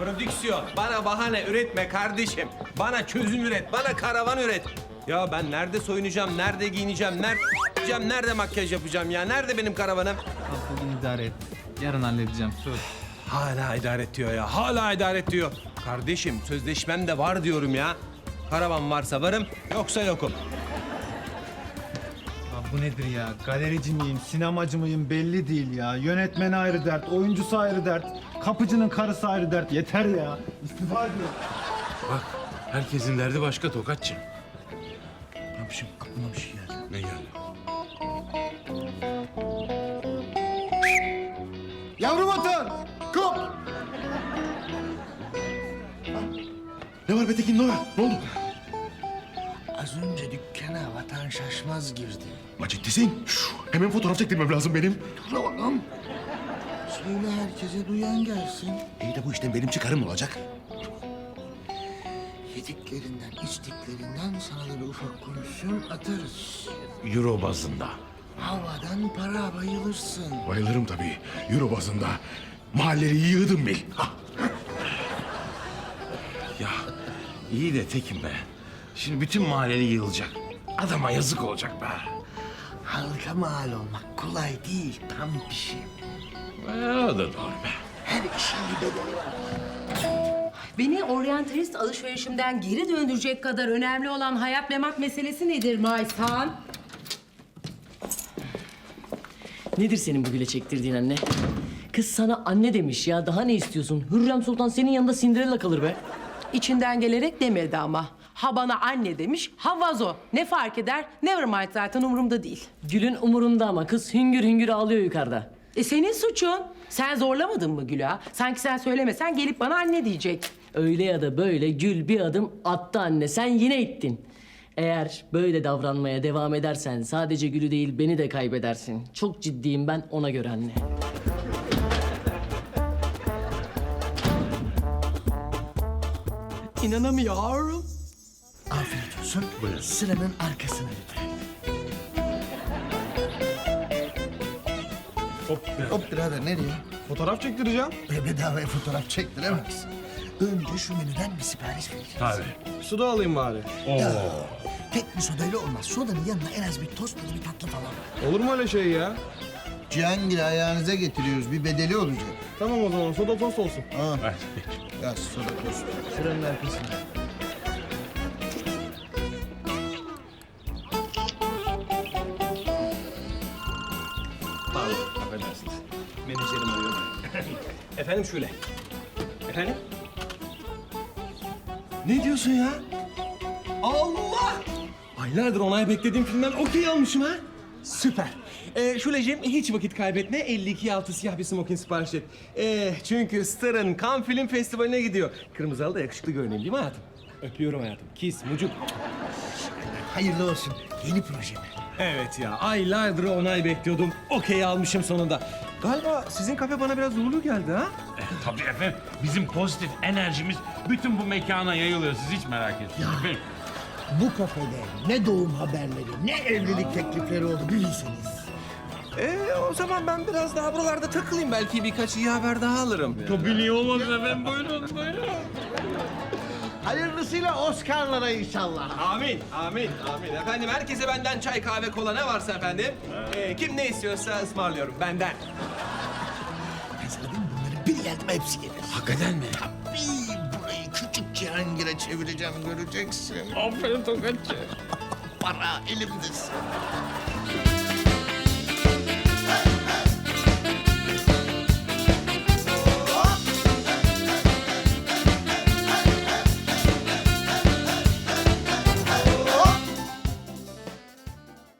prodüksiyon. Bana bahane üretme kardeşim. Bana çözüm üret, bana karavan üret. Ya ben nerede soyunacağım, nerede giyineceğim, nerede nerede makyaj yapacağım ya? Nerede benim karavanım? Al bugün idare et. Yarın halledeceğim söz. Hala idare et diyor ya, hala idare et diyor. Kardeşim sözleşmem de var diyorum ya. Karavan varsa varım, yoksa yokum. Bu nedir ya? Galerici miyim, sinemacı mıyım belli değil ya. Yönetmen ayrı dert, oyuncusu ayrı dert. Kapıcının karısı ayrı dert. Yeter ya. İstifa ediyorum. Bak herkesin derdi başka Tokatçı. Yapışım aklıma bir şey geldi. Ne geldi? Yavrum vatan! Kop! Ne var Betekin ne var? Ne oldu? Az önce dükkana vatan şaşmaz girdi. Ma ciddisin. Şş, hemen fotoğraf çektirmem lazım benim. Dur oğlum. Söyle herkese duyan gelsin. İyi de bu işten benim çıkarım olacak. Yediklerinden, içtiklerinden sana da bir ufak komisyon atarız. Euro bazında. Havadan para bayılırsın. Bayılırım tabii. Euro bazında. Mahalleri yığdım bil. Ha. Ya iyi de tekim be. Şimdi bütün mahalleli yığılacak. Adama yazık olacak be. Halka mal olmak kolay değil, tam bir şey. Ee, o da doğru be. Her işin bir bedeli var. Beni oryantalist alışverişimden geri döndürecek kadar önemli olan hayat memat meselesi nedir Maysan? Nedir senin bu güle çektirdiğin anne? Kız sana anne demiş ya. Daha ne istiyorsun? Hürrem Sultan senin yanında Cinderella kalır be. İçinden gelerek demedi ama. Ha bana anne demiş, ha vazo. Ne fark eder? Never mind zaten umurumda değil. Gül'ün umurunda ama kız hüngür hüngür ağlıyor yukarıda. E senin suçun. Sen zorlamadın mı Gül'ü ha? Sanki sen söylemesen gelip bana anne diyecek. Öyle ya da böyle Gül bir adım attı anne. Sen yine ittin. Eğer böyle davranmaya devam edersen sadece Gül'ü değil beni de kaybedersin. Çok ciddiyim ben ona göre anne. İnanamıyorum. Afiyet olsun. Sıranın arkasına lütfen. Hop birader nereye? Fotoğraf çektireceğim. E, bedavaya fotoğraf çektiremezsin. Önce şu menüden bir sipariş vereceğiz. Tabii. Su da alayım bari. Tek bir sodayla olmaz. Sodanın yanına en az bir tost ya da bir tatlı falan. Olur mu öyle şey ya? Cihangir ayağınıza getiriyoruz. Bir bedeli olacak. Tamam o zaman soda tost olsun. Ha. Ya soda tost. Sıranın arkasında. Menajerim arıyor. Efendim şöyle. Efendim? Ne diyorsun ya? Allah! Aylardır onay beklediğim filmden okey almışım ha. Süper. Ee, Şule'cim hiç vakit kaybetme. 52 altı siyah bir smokin sipariş et. Ee, çünkü Star'ın Cannes Film Festivali'ne gidiyor. Kırmızı halı da yakışıklı görüneyim değil mi hayatım? Öpüyorum hayatım. Kiss, mucuk. Hayırlı olsun. Yeni proje mi? Evet ya, aylardır onay bekliyordum. Okey almışım sonunda. Galiba sizin kafe bana biraz uğurlu geldi ha? Tabii efendim. Bizim pozitif enerjimiz bütün bu mekana yayılıyor. Siz hiç merak etmeyin. efendim. Bu kafede ne doğum haberleri, ne evlilik teklifleri oldu bilirsiniz. Ee, o zaman ben biraz daha buralarda takılayım. Belki birkaç iyi haber daha alırım. Tabii niye olmasın efendim. Buyurun buyurun. Hayırlısıyla Oscar'lara inşallah. Amin, amin, amin. Efendim herkese benden çay, kahve, kola ne varsa efendim. Ee, kim ne istiyorsa ısmarlıyorum benden. Ben sana diyeyim mi? bunların bir geldi mi hepsi gelir. Hakikaten mi? Tabii burayı küçük Cihangir'e çevireceğim göreceksin. Aferin Tokatçı. Para elimdesin.